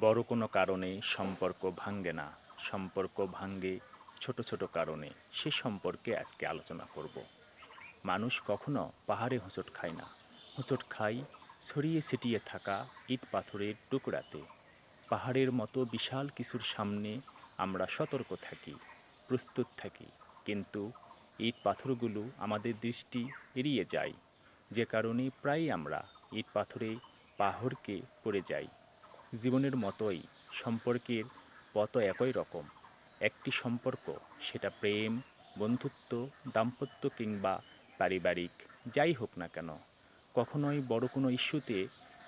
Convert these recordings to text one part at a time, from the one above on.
বড় কোনো কারণে সম্পর্ক ভাঙ্গে না। সম্পর্ক ভাঙ্গে ছোট ছোট কারণে সে সম্পর্কে আজকে আলোচনা করব। মানুষ কখনো পাহাড়ে হোঁচট খায় না। হোঁচট খায় ছড়িয়ে ছিটিয়ে থাকা ইট পাথরের টুকরাতে। পাহাড়ের মতো বিশাল কিছুর সামনে আমরা সতর্ক থাকি, প্রস্তুত থাকি, কিন্তু ইট পাথরগুলো আমাদের দৃষ্টি এড়িয়ে যায়। যে কারণে প্রায়ই আমরা ইট পাথরে পাহড়কে পড়ে যাই। জীবনের মতোই সম্পর্কের পত একই রকম। একটি সম্পর্ক, সেটা প্রেম, বন্ধুত্ব, দাম্পত্য কিংবা পারিবারিক, যাই হোক না কেন, কখনোই বড় কোনো ইস্যুতে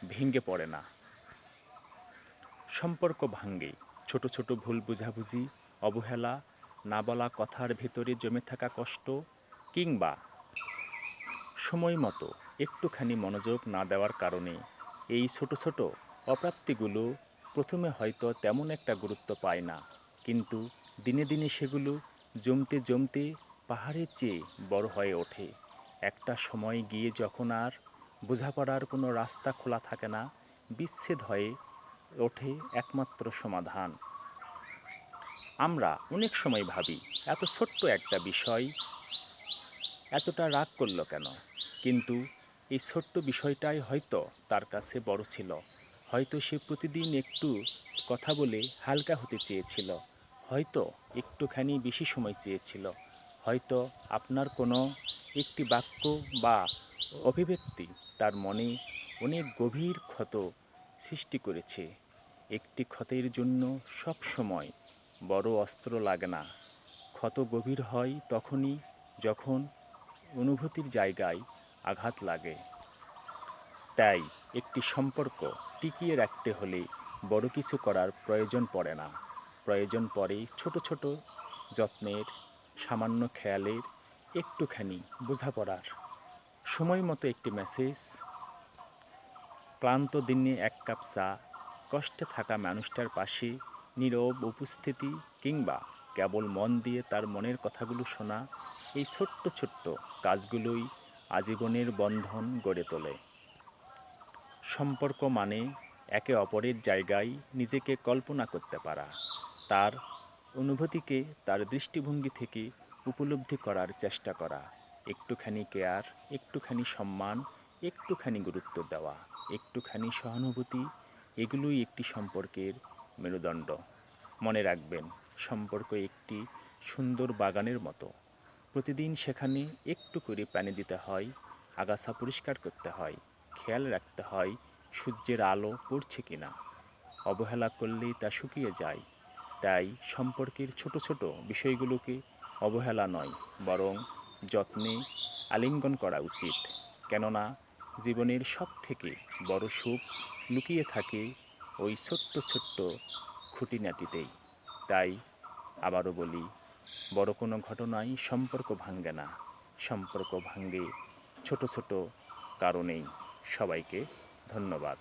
ভেঙে পড়ে না। সম্পর্ক ভাঙ্গে ছোট ছোট ভুল বুঝাবুঝি, অবহেলা, না বলা কথার ভেতরে জমে থাকা কষ্ট কিংবা সময় মতো একটুখানি মনোযোগ না দেওয়ার কারণে এই ছোট ছোট অপ্রাপ্তিগুলো প্রথমে হয়তো তেমন একটা গুরুত্ব পায় না। কিন্তু দিনে দিনে সেগুলো জমতে জমতে পাহাড়ের চেয়ে বড় হয়ে ওঠে। একটা সময় গিয়ে যখন আর বোঝাপড়ার কোনো রাস্তা খোলা থাকে না, বিচ্ছেদ হয়ে ওঠে একমাত্র সমাধান। আমরা অনেক সময় ভাবি, এত ছোট্ট একটা বিষয়, এতটা রাগ করল কেন? কিন্তু এই ছোট্ট বিষয়টাই হয়তো তার কাছে বড় ছিল। হয়তো সে প্রতিদিন একটু কথা বলে হালকা হতে চেয়েছিল। হয়তো একটুখানি বেশি সময় চেয়েছিল। হয়তো আপনার কোনো একটি বাক্য বা অভিব্যক্তি তার মনে অনেক গভীর ক্ষত সৃষ্টি করেছে। একটি ক্ষতের জন্য সব সময় বড় অস্ত্র লাগে না। ক্ষত গভীর হয় তখনই যখন অনুভূতির জায়গায় আঘাত লাগে। তাই একটি সম্পর্ক টিকিয়ে রাখতে হলে বড় কিছু করার প্রয়োজন পড়ে না। প্রয়োজন পড়ে ছোট ছোট যত্নের, সামান্য খেয়ালের, একটুখানি বোঝাপড়ার। সময় মতো একটি মেসেজ। ক্লান্ত দিনে এক কাপ চা। কষ্টে থাকা মানুষটার পাশে নীরব উপস্থিতি কিংবা কেবল মন দিয়ে তার মনের কথাগুলো শোনা। এই ছোট্ট ছোট্ট কাজগুলোই আজীবনের বন্ধন গড়ে তোলে। সম্পর্ক মানে একে অপরের জায়গায় নিজেকে কল্পনা করতে পারা, তার অনুভূতিকে তার দৃষ্টিভঙ্গি থেকে উপলব্ধি করার চেষ্টা করা, একটুখানি কেয়ার, একটুখানি সম্মান, একটুখানি গুরুত্ব দেওয়া, একটুখানি সহানুভূতি, এগুলোই একটি সম্পর্কের মেরুদণ্ড। মনে রাখবেন, সম্পর্ক একটি সুন্দর বাগানের মতো। প্রতিদিন সেখানে একটু করে পানি দিতে হয়, আগাছা পরিষ্কার করতে হয়, খেয়াল রাখতে হয় সূর্যের আলো পড়ছে কিনা। অবহেলা করলেই তা শুকিয়ে যায়। তাই সম্পর্কের ছোট ছোট বিষয়গুলোকে অবহেলা নয়, বরং যত্নে আলিঙ্গন করা উচিত। কেননা জীবনের সব থেকে বড় সুখ লুকিয়ে থাকে ওই ছোট্ট ছোট্ট খুঁটিনাটিতেই। তাই আবারও বলি বড় কোনো ঘটনাই সম্পর্ক ভাঙ্গে না। সম্পর্ক ভাঙ্গে ছোট ছোট কারণেই। সবাইকে ধন্যবাদ।